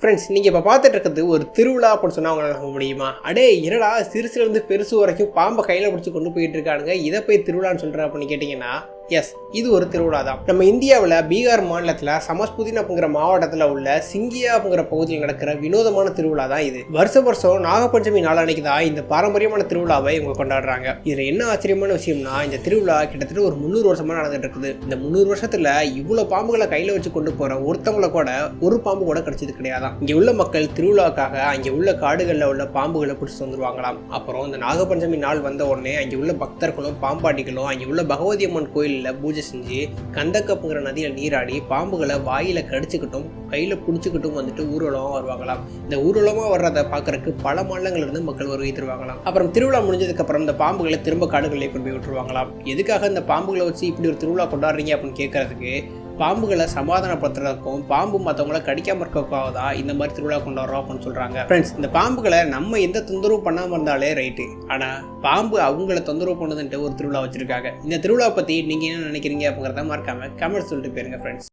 Friends நீங்கள் இப்போ பார்த்துட்டு இருக்கிறது ஒரு திருவிழா அப்படின்னு சொன்னால் அவங்களால நம்ப முடியுமா? அடே என்னடா சிறுசுலேருந்து பெருசு வரைக்கும் பாம்பை கையில் பிடிச்சி கொண்டு போயிட்டு இருக்கானுங்க. இதை போய் திருவிழான்னு சொல்கிறேன் அப்படின்னு கேட்டிங்கன்னா எஸ் இது ஒரு திருவிழா தான் நம்ம இந்தியாவில் பீகார் மாநிலத்தில் சமஸ்புதின் அப்படிங்கிற மாவட்டத்தில் உள்ள சிங்கியா அப்படிங்கிற பகுதியில் நடக்கிற வினோதமான திருவிழா தான் இது. வருஷ வருஷம் நாகப்பஞ்சமி நாளானைக்கு தான் இந்த பாரம்பரியமான திருவிழாவை இவங்க கொண்டாடுறாங்க. இதில் என்ன ஆச்சரியமான விஷயம்னா இந்த திருவிழா கிட்டத்தட்ட ஒரு முந்நூறு வருஷமாக நடந்துட்டு இருக்குது. இந்த முந்நூறு வருஷத்தில் இவ்வளோ பாம்புகளை கையில் வச்சு கொண்டு போகிற ஒருத்தவங்கள கூட ஒரு பாம்பு கூட கிடைச்சது கிடையாதாம் இங்கே உள்ள மக்கள் திருவிழாக்காக அங்கே உள்ள காடுகளில் உள்ள பாம்புகளை பிடிச்சி வந்துருவாங்களாம். அப்புறம் இந்த நாகப்பஞ்சமி நாள் வந்த உடனே அங்கே உள்ள பக்தர்களும் பாம்பாட்டிகளும் அங்கே உள்ள பகவதி அம்மன் கோயில் கோயிலில் பூஜை செஞ்சு கந்தக்கப்புங்கிற நதியில் நீராடி பாம்புகளை வாயில கடிச்சுக்கிட்டும் கையில பிடிச்சிக்கிட்டும் வந்துட்டு ஊர்வலமாக வருவாங்களாம். இந்த ஊர்வலமாக வர்றதை பார்க்கறதுக்கு பல மாநிலங்களிலிருந்து மக்கள் வருகை தருவாங்களாம். அப்புறம் திருவிழா முடிஞ்சதுக்கு அப்புறம் இந்த பாம்புகளை திரும்ப காடுகளில் கொண்டு போய் விட்டுருவாங்களாம். எதுக்காக இந்த பாம்புகளை வச்சு இப்படி ஒரு திருவிழா கொண்டாடுறீங்க அப்படின்னு கேட்கறதுக்கு பாம்புகளை சமாதானப்படுத்துறதுக்கும் பாம்பு மற்றவங்கள கடிக்காம இருக்கக்காக தான் இந்த மாதிரி திருவிழா கொண்டாடுறோம் அப்படின்னு சொல்றாங்க. ஃப்ரெண்ட்ஸ் இந்த பாம்புகளை நம்ம எந்த தொந்தரவு பண்ணாம இருந்தாலே ரைட்டு ஆனா பாம்பு அவங்கள தொந்தரவு பண்ணுதுன்ட்டு ஒரு திருவிழா வச்சிருக்காங்க. இந்த திருவிழா பத்தி நீங்க என்ன நினைக்கிறீங்க அப்படிங்கிறத மறக்காம கமெண்ட் சொல்லிட்டு போயிருங்க ஃப்ரெண்ட்ஸ்